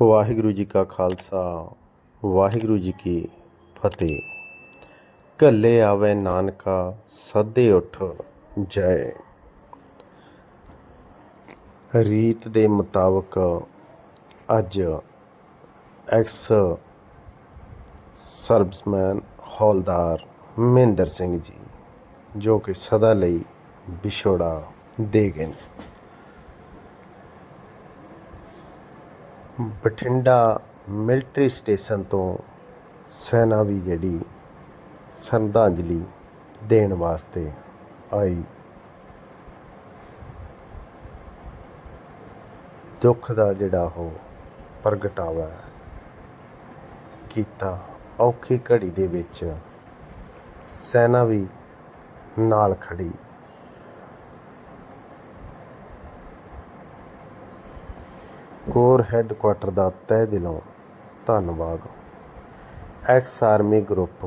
ਵਾਹਿਗੁਰੂ ਜੀ ਕਾ ਖਾਲਸਾ, ਵਾਹਿਗੁਰੂ ਜੀ ਕੀ ਫਤਿਹ। ਘੱਲੇ ਆਵੇ ਨਾਨਕਾ, ਸੱਦੇ ਉਠ ਜੈ। ਰੀਤ ਦੇ ਮੁਤਾਬਕ ਅੱਜ ਐਕਸ ਸਰਬਸਮੈਨ ਹੌਲਦਾਰ ਮਹਿੰਦਰ ਸਿੰਘ ਜੀ, ਜੋ ਕਿ ਸਦਾ ਲਈ ਵਿਛੋੜਾ ਦੇ ਗਏ ਨੇ ਬਠਿੰਡਾ ਮਿਲਟਰੀ ਸਟੇਸ਼ਨ ਤੋਂ ਸੈਨਾ ਵੀ ਜਿਹੜੀ ਸ਼ਰਧਾਂਜਲੀ ਦੇਣ ਵਾਸਤੇ ਆਈ। ਦੁੱਖ ਦਾ ਜਿਹੜਾ ਉਹ ਪ੍ਰਗਟਾਵਾ ਕੀਤਾ। ਔਖੀ ਘੜੀ ਦੇ ਵਿੱਚ ਸੈਨਾ ਵੀ ਨਾਲ ਖੜੀ। ਕੋਰ ਹੈੱਡਕੁਆਟਰ ਦਾ ਤਹਿ ਦਿਲੋਂ ਧੰਨਵਾਦ। ਐਕਸ ਆਰਮੀ ਗਰੁੱਪ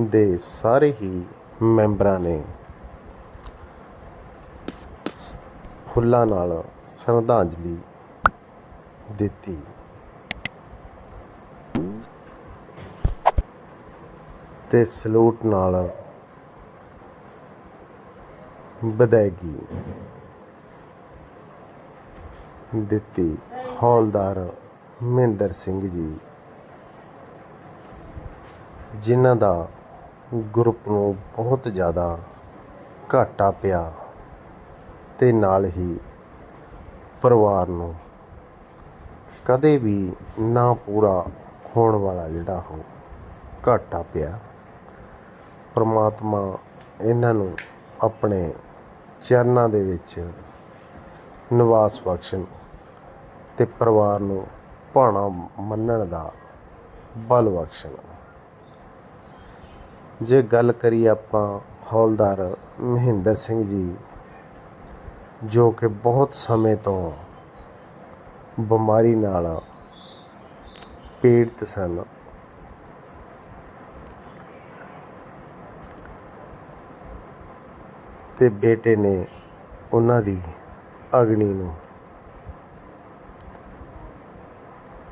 ਦੇ ਸਾਰੇ ਹੀ ਮੈਂਬਰਾਂ ਨੇ ਫੁੱਲਾਂ ਨਾਲ ਸ਼ਰਧਾਂਜਲੀ ਦਿੱਤੀ। ਤੇ ਸਲੂਟ ਨਾਲ ਵਿਦਾਇਗੀ ਦਿੱਤੀ। ਹੌਲਦਾਰ ਮਹਿੰਦਰ ਸਿੰਘ ਜੀ, ਜਿਨ੍ਹਾਂ ਦਾ ਗਰੁੱਪ ਨੂੰ ਬਹੁਤ ਜ਼ਿਆਦਾ ਘਾਟਾ ਪਿਆ ਤੇ ਨਾਲ ਹੀ ਪਰਿਵਾਰ ਨੂੰ ਕਦੇ ਵੀ ਨਾ ਪੂਰਾ ਹੋਣ ਵਾਲਾ ਜਿਹੜਾ ਉਹ ਘਾਟਾ ਪਿਆ। ਪਰਮਾਤਮਾ ਇਹਨਾਂ ਨੂੰ ਆਪਣੇ ਚਰਨਾਂ ਦੇ ਵਿੱਚ ਨਿਵਾਸ ਬਖਸ਼ਣ ਤੇ ਪਰਿਵਾਰ ਨੂੰ ਭਾਣਾ ਮੰਨਣ ਦਾ ਬਲ ਬਖਸ਼ਣ। ਜੇ ਗੱਲ ਕਰੀਏ ਆਪਾਂ ਹੌਲਦਾਰ ਮਹਿੰਦਰ ਸਿੰਘ ਜੀ, ਜੋ ਕਿ ਬਹੁਤ ਸਮੇਂ ਤੋਂ ਬਿਮਾਰੀ ਨਾਲ ਪੀੜਤ ਸਨ, ਤੇ ਬੇਟੇ ਨੇ ਉਹਨਾਂ ਦੀ ਅਗਨੀ ਨੂੰ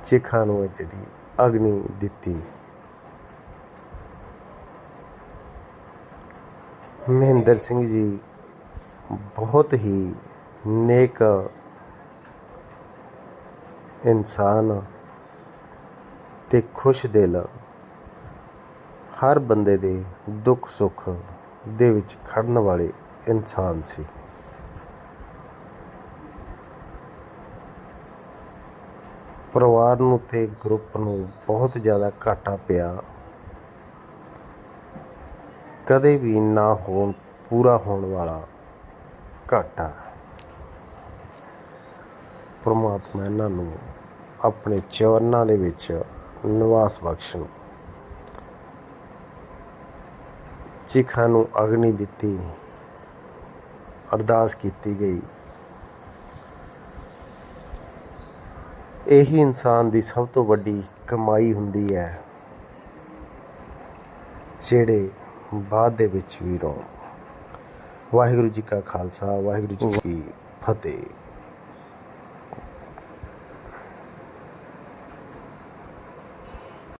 ਚਿਖਾ ਨੂੰ ਜਿਹੜੀ ਅਗਨੀ ਦਿੱਤੀ। ਮਹਿੰਦਰ ਸਿੰਘ ਜੀ ਬਹੁਤ ਹੀ ਨੇਕ ਇਨਸਾਨ ਤੇ ਖੁਸ਼ ਦਿਲ ਹਰ ਬੰਦੇ ਦੇ ਦੁੱਖ ਸੁੱਖ ਦੇ ਵਿੱਚ ਖੜਨ ਵਾਲੇ ਇਨਸਾਨ ਸੀ। ਪਰਿਵਾਰ ਨੂੰ ਤੇ ਗਰੁੱਪ ਨੂੰ ਬਹੁਤ ਜ਼ਿਆਦਾ ਘਾਟਾ ਪਿਆ। ਕਦੇ ਵੀ ਨਾ ਹੋਣ, ਪੂਰਾ ਹੋਣ ਵਾਲਾ ਘਾਟਾ। ਪ੍ਰਮਾਤਮਾ ਇਹਨਾਂ ਨੂੰ ਆਪਣੇ ਚਰਨਾਂ ਦੇ ਵਿੱਚ ਨਿਵਾਸ ਬਖਸ਼ਣ। ਚਿਖਾ ਨੂੰ ਅਗਨੀ ਦਿੱਤੀ, ਅਰਦਾਸ ਕੀਤੀ ਗਈ। ਇਹੀ ਇਨਸਾਨ ਦੀ ਸਭ ਤੋਂ ਵੱਡੀ ਕਮਾਈ ਹੁੰਦੀ ਹੈ, ਜਿਹੜੇ ਬਾਅਦ ਦੇ ਵਿੱਚ ਵੀ ਰੋਣ। ਵਾਹਿਗੁਰੂ ਜੀ ਕਾ ਖਾਲਸਾ, ਵਾਹਿਗੁਰੂ ਜੀ ਕੀ ਫਤਿਹ।